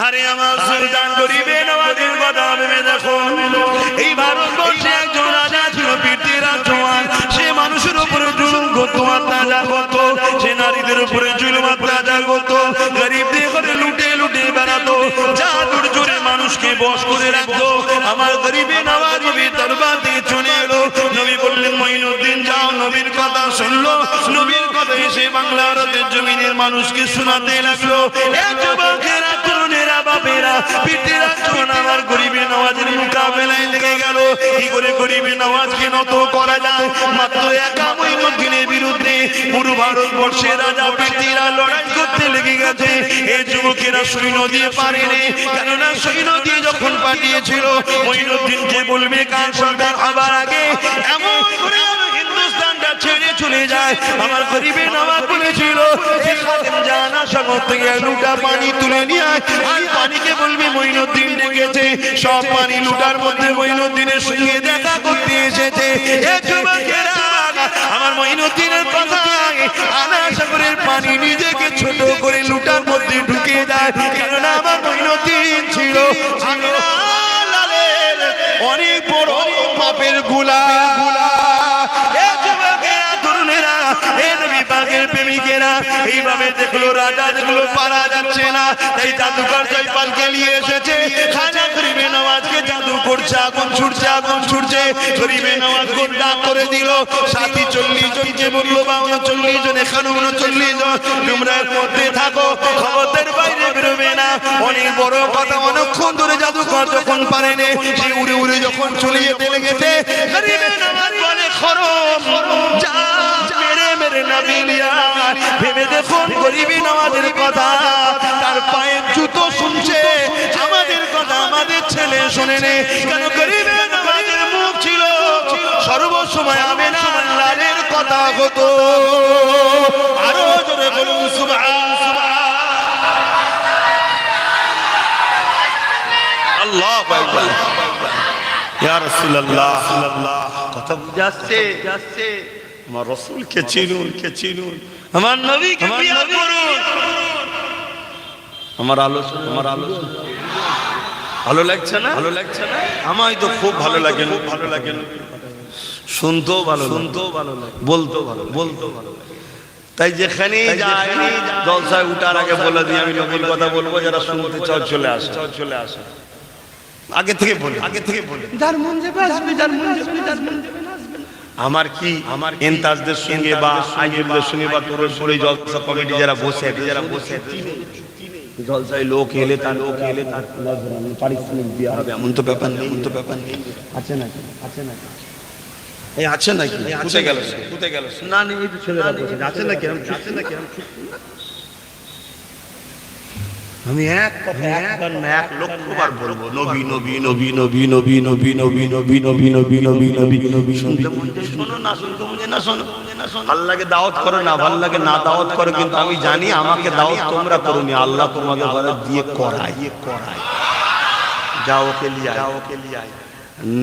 আরে আমার সুলতান গরিবে নওয়াজের কথা ভেবে দেখো। এই ভারতবর্ষে একজন রাজা ছিল পৃথ্বীরাজ চৌহান সে মানুষের উপরে জুলুম করতো অত্যাচার করতো। সে নারীদের উপরে জুলুম অত্যাচার করতো। গরিবদের করে লুটে লুটে বেড়াতো। জাদুর জোরে মানুষকে বশ করে রাখতো। আমার গরিবে নওয়াজ নবী দরবার দিয়ে চলে এলো। নবী বললেন মঈনুদ্দিন যাও নবীর কথা শুনলো। নবীর কথা এসে বাংলা ভারতের জমিনের মানুষকে শোনাতে লাগল। এ যুবকেরা বাপেরা যখন আমার গরিবে নওয়াজের মোকাবেলায় লেগে গেল। কি করে গরিবে করা যায়? মাত্র একা মঈনুদ্দিনের বিরুদ্ধে পুরো ভারতবর্ষের রাজা পিতিরা লড়াই করতে লেগে গেছে। এই যুবকেরা সৈন্য দিয়ে পারেনি কেননা সৈন্য দিয়ে যখন পাঠিয়েছিল মঈনুদ্দিনকে বলবে, কার সরকার আবার আগে চলে যায়। আমার গরিবে নামাজ খাদেম জানা লুটা পানি তুলে নিয়ে পানিকে বলবে, মঈনুদ্দিন ডেকেছে। সব পানি লুটার মধ্যে মঈনুদ্দিনের সঙ্গে দেখা করতে এসেছে। আমার মঈনুদ্দিনের কথা আনা সাগরের পানি নিজেকে ছোট করে লুটার মধ্যে ঢুকে যায় কেননা আমার মঈনুদ্দিন ছিল অনেক বড় পাপেরগুলা গুলা প্রেমিকেরা এইভাবে দেখল রাজা, দেখল পারা যাচ্ছে না। তাই জাদুকর জয়পালকে নিয়ে এসেছে। খাজা গরিবে নওয়াজকে জাদু করছে, আগুন ছুটছে আগুন ছুটছে। গরিবে নওয়াজ গোড্ডা করে দিল। সাথী চল্লিশ জনকে বলল, বা উনচল্লিশ জন, এখানে উনচল্লিশ জন। তোমরা মধ্যে থাকো, খবরদের বাইরে বেরোবে না। অনেক বড় কথা, অনেকক্ষণ ধরে জাদুকর যখন পারেনি, সে উড়ে উড়ে যখন চলে যেতে লেগেছে, গরিবে নওয়াজ বলে খরম, যা মেরে মেরে না বিলিয়া ভেবে দেখুন গরিবী নামাজের কথা। তার পায়ের জুতো শুনছে আমাদের কথা আমাদের ছেলে শোনে নে কেন গরিবে নামাজের মুখ ছিল? সর্বসময় আমি না আল্লাহর কথা হতো। আরও জোরে বলুন সুবহান। আল্লাহ ইয়া রাসূলুল্লাহ। কথা বুঝে আসছে? যাচ্ছে আমার রসুলকে চিনুন কে চিনুন। আমার নবীকে বিয়া করুন। আমার আলোচনা আমার আলোচনা। ভালো লাগছে না? ভালো লাগছে না? আমায় তো খুব ভালো লাগে। খুব ভালো লাগে। শুনতেও ভালো শুনতেও ভালো লাগে। বলতেও ভালো বলতেও ভালো লাগে। তাই যেখানে যাই জলসায় উঠার আগে বলে দিই আমি নবীর কথা বলব যারা শুনতে চাও চলে আসো। চলে আসো। আগে থেকে বলি। আগে থেকে বলি। যার মন যাবে আসবে যার মন যাবে যার মন যাবে। আমার কি আমার এনতাজদের সঙ্গে বা আইজুলদের সঙ্গে বা তোর পরে জলসা কমিটি যারা বসে আছে যারা বসে আছে জলসায় লোক এলে তার লোক এলে তার পারিশ্রমিক দেওয়া হবে। এমন তো ব্যাপার নেই। এমন তো ব্যাপার নেই। আছে নাকি? আছে নাকি? এই আছে নাকি? আছে গেল গেল না নেই আছে নাকি? আমি আছে নাকি আমি এক এক লক্ষবার বলব নবী নবী নবী নবী নবী নবী নবী নবী নবী নবী নবী নবী নবী শুনতে শোনো না শুনতে মন না শোনো ভালো লাগে দাওয়াত করো না ভালো লাগে না দাওয়াত করো কিন্তু আমি জানি আমাকে দাওয়াত তোমরা করোনি আল্লাহ তোমাকে ঘরে দিয়ে করায় করায় যাও ওকে লিয়ে যাও ওকে লিয়ে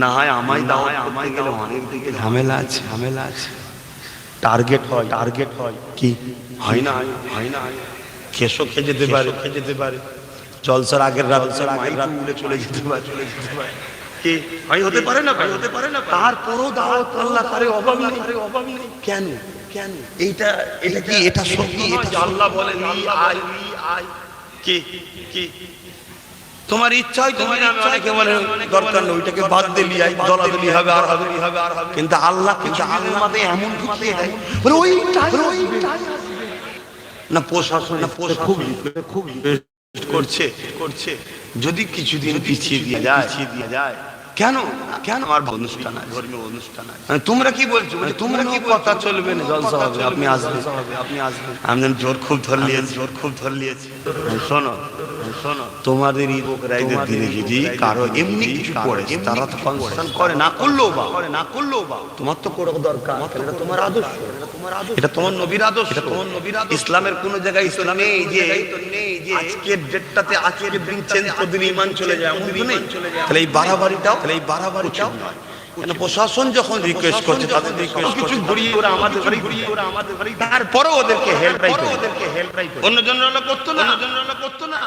না হয় আমায় দাও আমায় গেলে অনেক দিকে ঝামেলা আছে ঝামেলা আছে টার্গেট হয় টার্গেট হয় কি হয় না হয় না কেসও খেয়ে যেতে পারে। খেয়ে যেতে পারে। জলসার আগের রাত জলসার আগের রাত উড়ে চলে যেতে পারে। চলে যেতে পারে। কি? হয় হতে পারে না ভাই হতে পারে না তারপরও দাওয়াত আল্লাহ করে অভাব নেই। অভাব নেই। কেন? কেন? এইটা এটা কি এটা সত্যি? এটা আল্লাহ বলে আয় আয় কি? কি? তোমার ইচ্ছা হয় তুমি অনেকে বলে দরকার নেই ওইটাকে বাদ দিলি আই দলাদলি হবে আর হবে। হবে আর হবে। কিন্তু আল্লাহ কিন্তু আল্লাহ এমন ঢুকিয়ে দেয় বলে ওইটাই ওইটাই না প্রশাসন খুব খুব করছে। করছে। যদি কিছুদিন পিছিয়ে দিয়ে যায়। পিছিয়ে দিয়ে যায়। কেন? কেন আমার অনুষ্ঠান আছে? ধর্মীয় অনুষ্ঠান আছে। মানে তোমরা কি বলছো? মানে তোমরা কি কথা চলবে না জলসা হবে আপনি আসবেন। আপনি আসবেন। আমি জোর খুব ধর লিয়েছি জোর খুব ধর শোনো শোনো তোমাদের লোকরাইদের দিনে যদি কারও এমনি কিছু করে তারা তো ফাংশন করে না করলেও বা। না করলেও বা। তোমার তো করে দরকার এটা তোমার আদর্শ। এটা তোমার নবীর আদর্শ। এটা তোমার নবীর আদর্শ। ইসলামের কোন জায়গায় ইসলাম নেই যে আজকের ডেটটাতে আজকের দিন চেঞ্জ করে দিলে ইমান চলে যায় তাহলে এই বাড়াবাড়িটাও তাহলে এই বাড়াবাড়িটাও কেন প্রশাসন যখন রিকোয়েস্ট করছে তাদের রিকোয়েস্ট কিছু ঘুরিয়ে ওরা আমাদের ঘরে ঘুরিয়ে ওরা আমাদের ঘরে তারপরেও ওদেরকে হেল্প ওদেরকে হেল্প রাইট অন্য জনরা করতো না। করতো না।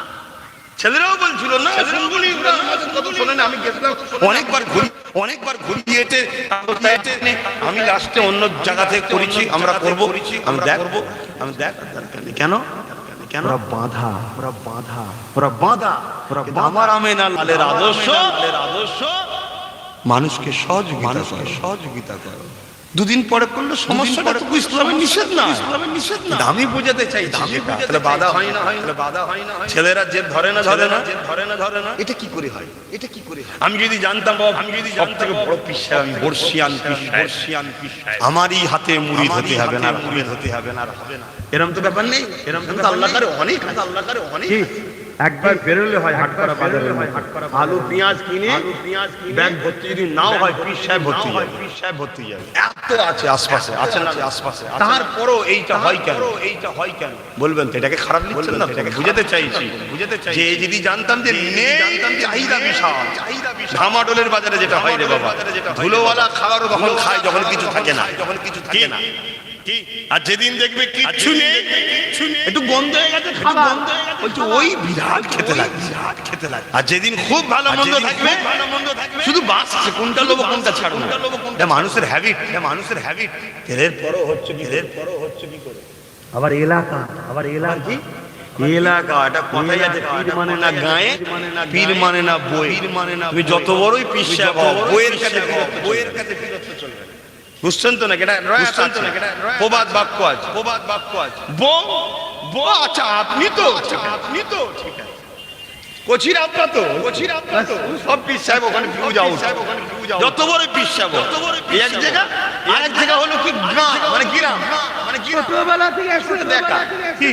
ছেলেরাও বলছিল না শুনবুনি ওরা আমাদের কথা শোনে আমি গেছিলাম। অনেকবার ঘুরি অনেকবার আমি লাস্টে অন্য জায়গা থেকে করেছি আমরা করব। আমি দেখব আমি দেখ কেন? কেন? ওরা বাঁধা ওরা বাঁধা ওরা বাঁধা। ওরা আমেনা লালের আদর্শ। আদর্শ মানুষকে সহযোগিতা মানুষকে সহযোগিতা করো। দুদিন পরে করলে সমস্যাটা তো ইসলামের নিষেধ না ইসলামের নিষেধ না আমি বোঝাতে চাই আমি বোঝাতে বাধা হয় না হয় না। বাধা হয় না। ছেলেরা ধরে না ধরে না ধরে না ধরে না। এটা কি করে হয়? এটা কি করে হয়? আমি যদি জানতাম বাবা আমি যদি জানতাম থেকে বড় পিসা আমি বর্ষিয়ান বর্ষিয়ান আমারই হাতে মুড়ি হতে হবে না মুড়ি হতে হবে না হবে না। এরকম তো ব্যাপার নেই। এরকম তো আল্লাহ কারে অনেক আল্লাহ কারে অনেক একবার বেরোলে হয় হাট করা বাজারে আলু পেঁয়াজ কিনে ব্যাগ ভর্তি যদি নাও হয় পিস সাহেব ভর্তি যাবে। পিস সাহেব ভর্তি যাবে। এত আছে আশপাশে আছে না? আশপাশে তারপরও এইটা হয় কেন? এইটা হয় কেন? বলবেন তো এটাকে খারাপ লিখছেন না এটাকে বুঝাতে চাইছি। বুঝাতে চাই যে যদি জানতাম যে নেই জানতাম যে চাহিদা বিশাল। চাহিদা বিশাল। ধামাডোলের বাজারে যেটা হয় রে বাবা ধুলোওয়ালা খাবারও তখন খায় যখন কিছু থাকে না। যখন কিছু থাকে না। কি? আর যেদিন দেখবে কিচ্ছু নেই একটু বন্ধ হয়ে গেছে খাবার হয়ে গেছে। বলছে ওই বিরাট খেতে লাগে বিরাট খেতে লাগে আর যেদিন খুব ভালো মন্দ থাকবে ভালো মন্দ থাকবে শুধু বাঁচছে কোনটা লোবো কোনটা ছাড়বো না। এটা মানুষের হ্যাবিট এটা মানুষের হ্যাবিট তেলের পরও হচ্ছে তেলের পরও হচ্ছে কি করে? আবার এলাকা আবার এলাকা। কি? এলাকা এটা কথাই আছে পীর মানে না গায়ে পীর মানে না বই। মানে না তুমি যত বড়ই পিসা বইয়ের কাছে বইয়ের কাছে ফিরত চলবে না। বুঝছেন তো না এটা বুঝছেন তো না এটা প্রবাদ বাক্য আছে প্রবাদ বাক্য আছে বো বো আচ্ছা আপনি তো আচ্ছা আপনি তো ঠিক আছে কোচির আপনার তো কোচির আপনার তো সব পিস সাহেব ওখানে যত বড় সাহেব এক জায়গা এক জায়গা হলো কি গ্রাম মানে গ্রাম মানে গ্রাম ছোটবেলা থেকে একসাথে দেখা কি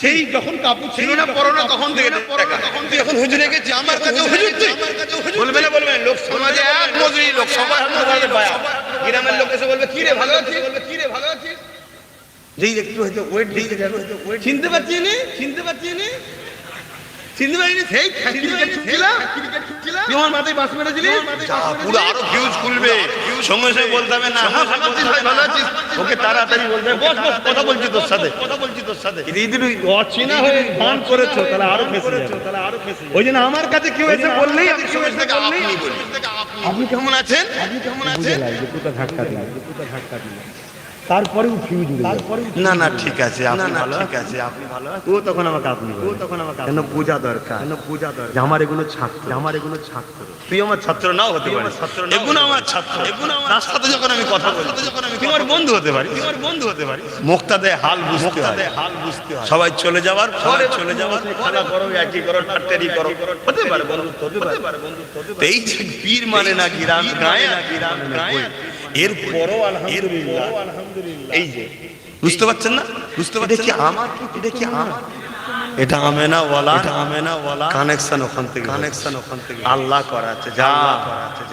সেই যখন কাপড় ছিল না পরনা তখন থেকে দেখা তখন হুজুরে গেছি আমার কাছে হুজুর বলবে না বলবে লোক সমাজে এক লোক সবাই আপনার বাড়িতে পায় গ্রামের লোক এসে বলবে কি রে ভালো আছিস? বলবে কি রে ভালো আছিস? যেই একটু হয়তো ওয়েট যাবে চিনতে পারছি না? চিনতে পারছি সেই ক্রিকেট আমার মাথায় বাস মেরেছিলি পুরো আরও ভিউজ খুলবে। সঙ্গে সঙ্গে বলতে হবে না ভালো আছিস ভাই ওকে তাড়াতাড়ি বলতে হবে বস বস কথা বলছি তোর সাথে। কথা বলছি তোর সাথে। অচেনা হয়ে করেছ তাহলে আরও ফেসে তাহলে আরও ওই জন্য আমার কাছে কেউ এসে বললেই আমি আপনি আপনি কেমন আছেন? আপনি কেমন আছেন? ধাক্কা দিলাম। ধাক্কা দিলাম। তারপরেও ফিউজ উড়ে তারপরে না না ঠিক আছে আপনি ভালো? ঠিক আছে আপনি ভালো? ও তখন আমাকে আপনি ও তখন আমাকে কেন বোঝা দরকার? কেন বোঝা দরকার? আমার এগুলো ছাত্র। আমার এগুলো ছাত্র। তুই আমার ছাত্র নাও হতে পারিস এগুলো আমার ছাত্র। এগুলো আমার তার সাথে যখন আমি কথা বলি যখন আমি তোমার বন্ধু হতে পারি। তোমার বন্ধু হতে পারি। মুক্তাদে হাল বুঝতে হয়। হাল বুঝতে হয়। সবাই চলে যাওয়ার পরে চলে যাওয়ার খেলা করো একই করো ঠাট্টারি করো। হতে পারে বন্ধুত্ব হতে পারে। বন্ধুত্ব হতে পারে। এই যে পীর মানে না গিরাম গায়ে না গিরাম গায়ে। এর পরও আলহামদুলিল্লাহ। এই যে বুঝতে পারছেন না? বুঝতে পারছেন কি আমার? এটা কি আমার? এটা আমেনা ওয়ালা? এটা আমেনা ওয়ালা? কানেকশন ওখান থেকে কানেকশন ওখান থেকে আল্লাহ করাচ্ছে যা।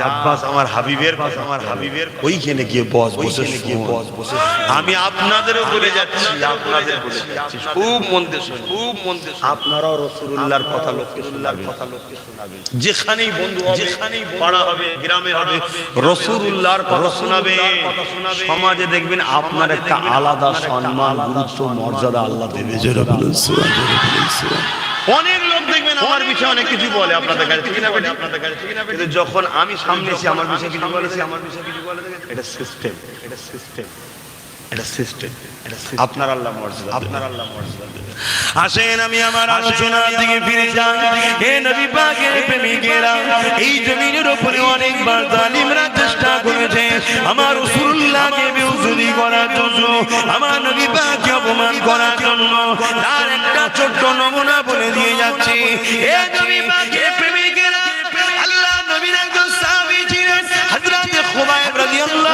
আব্বাস আমার হাবিবের পাশ। আমার হাবিবের ওইখানে গিয়ে বস বসে গিয়ে বস বসে আমি আপনাদেরও বলে যাচ্ছি আপনাদের বলে যাচ্ছি। খুব মন দিয়ে শুনুন, খুব মন দিয়ে শুনুন। আপনারাও রসুলুল্লাহর কথা লোককে কথা লোককে শোনাবেন। যেখানেই বন্ধু হবে যেখানেই পাড়া হবে গ্রামে হবে রসুলুল্লাহর কথা শোনাবে সমাজে দেখবেন আপনার একটা আলাদা সম্মান গুরুত্ব মর্যাদা আল্লাহ দেবে। জোরে বলুন। অনেক লোক দেখবেন আমার বিষয়ে অনেক কিছু বলে আপনাদের কাছে। ঠিক না বলে আপনাদের কাছে। ঠিক না? কিন্তু যখন আমি সামনে এসে আমার বিষয়ে কিছু বলেছি আমার বিষয়ে কিছু বলে এটা সিস্টেম এটা সিস্টেম এটা সিস্টেম আপনার আল্লাহ মর্যাদা আপনার আল্লাহ মর্যাদা আসেন আমি আমার আলোচনার দিকে ফিরে যাই। হে নবী পাকের প্রেমিকেরা এই জমিনের উপরে অনেকবার জালিমরা চেষ্টা করেছে। আমার রাসূলুল্লাহকে বেউজুরি করার জন্য আমার নবী পাককে অপমান করার জন্য তার একটা ছোট্ট নমুনা বলে দিয়ে যাচ্ছে। হে নবী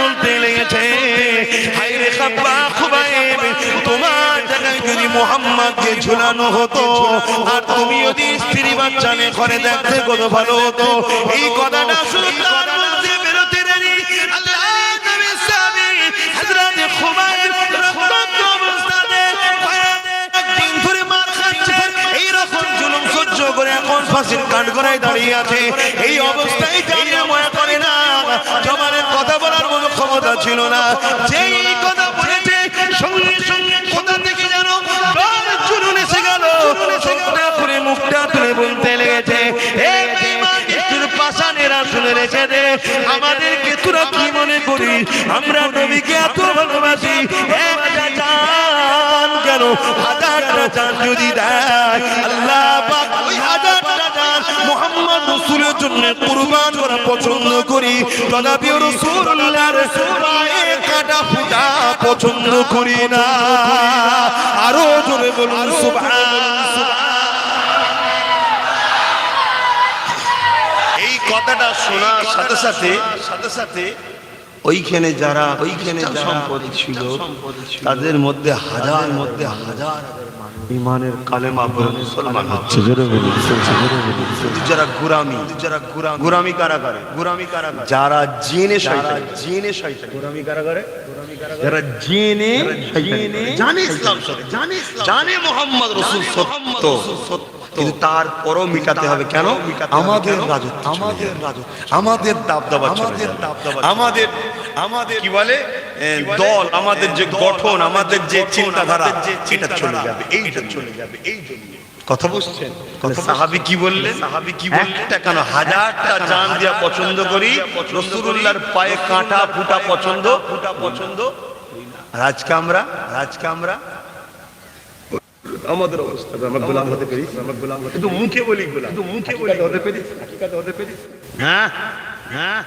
বলতে লেগেছে হাইরে খুবাইব, তোমার জায়গায় যদি ঝুলানো হতো, আর তুমি যদি স্ত্রী বাচ্চা নিয়ে ঘরে দেখতে কত ভালো হতো। এই কথাটা তার মুখ দিয়ে বেরোতে জুলুম সহ্য করে এখন ফাঁসির কাঠ গড়ায় দাঁড়িয়ে আছে। এই অবস্থায় জানিয়ে মনে করে না ছিল না। যে এই কথা বলেছে, সঙ্গে সঙ্গে কোথা থেকে কার জুলুন এসে গেল। খুলে মুখটা তুলে বলতে লেগেছে আমাদেরকে তোরা কি মনে করি আমরা নবীকে এত ভালোবাসি। কেন? চান যদি দেয়, আল্লাহ মোহাম্মদ রসুলের জন্য কুরবান করা পছন্দ করি। তথাপিও রসুল্লাহর পায়ে কাটা ফুটা পছন্দ করি না। আরও জোরে বলুন সুবহান। এই কথাটা শোনার সাথে সাথে সাথে সাথে ওইখানে যারা ওইখানে সম্পদ ছিল তাদের মধ্যে হাজার মধ্যে হাজার ইমানের কালেমা পড়ে মুসলমান হচ্ছে। জোরে বলুন যারা গুরামি যারা গুরামি গুরামি কারা করে গুরামি কারা করে যারা জেনে শয়তান জেনে শয়তান গোরামি কারা করে যারা জেনে জেনে জানে ইসলাম সত্য জানে ইসলাম জানে মোহাম্মদ রাসূল সত্য। কিন্তু তার পরও মিটাতে হবে। কেন? আমাদের রাজত্ব আমাদের রাজত্ব আমাদের দাবদাবা আমাদের দাবদাবা আমাদের আমাদের কি বলে? দল আমাদের যে গঠন আমাদের যে চিন্তাধারা এটা চলে যাবে। এইটা চলে যাবে। এই জন্য। কথা বুঝছেন সাহাবি কি বললেন? সাহাবি কি বললেন? কেন হাজারটা জান দিয়া পছন্দ করি? রসুল্লাহর পায়ে কাঁটা ফুটা পছন্দ? ফুটা পছন্দ? রাজকামরা রাজকামরা আমাদের অবস্থা। আমরা গোলাম হতে পারি আমরা গোলাম হতে কিন্তু মুখে বলি গোলাম কিন্তু মুখে বলি। হতে পারি হাকিকাতে হতে পারি। হ্যাঁ হ্যাঁ।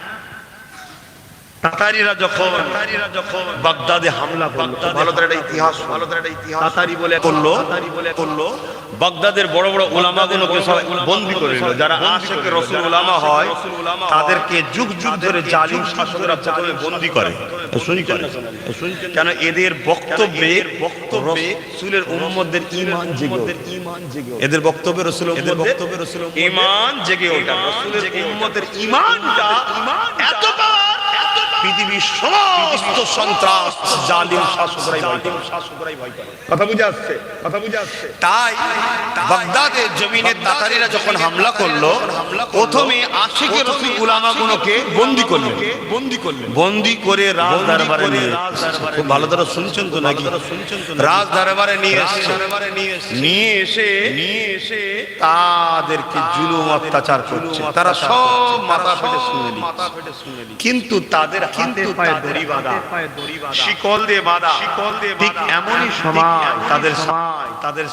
তাতারিরা যখন তাতারিরা যখন বাগদাদে হামলা করল ভালো একটা ইতিহাস ভালো একটা ইতিহাস তাতারি বলে করল তাতারি বলে করল। বাগদাদের বড় বড় ওলামাগুলোকে সব বন্দি করে নিল। যারা আশেকে রসুল ওলামা হয় তাদেরকে যুগ যুগ ধরে জালিম শাসকরা প্রথমে বন্দি করে। শুনি করে কেন এদের বক্তব্যে বক্তব্যে রসুলের উম্মদের ঈমান জেগে এদের বক্তব্যে রসুল এদের বক্তব্যে রসুল ঈমান জেগে ওঠা। রসুলের উম্মদের ঈমানটা এত পাওয়ার পৃথিবীর সমস্ত সন্ত্রাস জালিম শাসকরাই শাসকরাই ভয় করে কথা বুঝে আসছে কথা বুঝে আসছে। তাই বাগদাদের জমিনের তাতারিরা যখন হামলা করল প্রথমে আশিকে রসুল উলামাগুলোকে বন্দি করলেন। বন্দি করলেন। বন্দি করে রাজ দরবারে নিয়ে খুব ভালো ধরে শুনছেন তো নাকি? রাজ দরবারে নিয়ে এসছে। নিয়ে এসে নিয়ে এসে তাদেরকে জুলুম অত্যাচার করছে। তারা সব মাথা ফেটে শুনে। কিন্তু তাদের কিন্তু শিকল দিয়ে বাঁধা। শিকল দিয়ে ঠিক এমনই সময় তাদের সময়। তাদের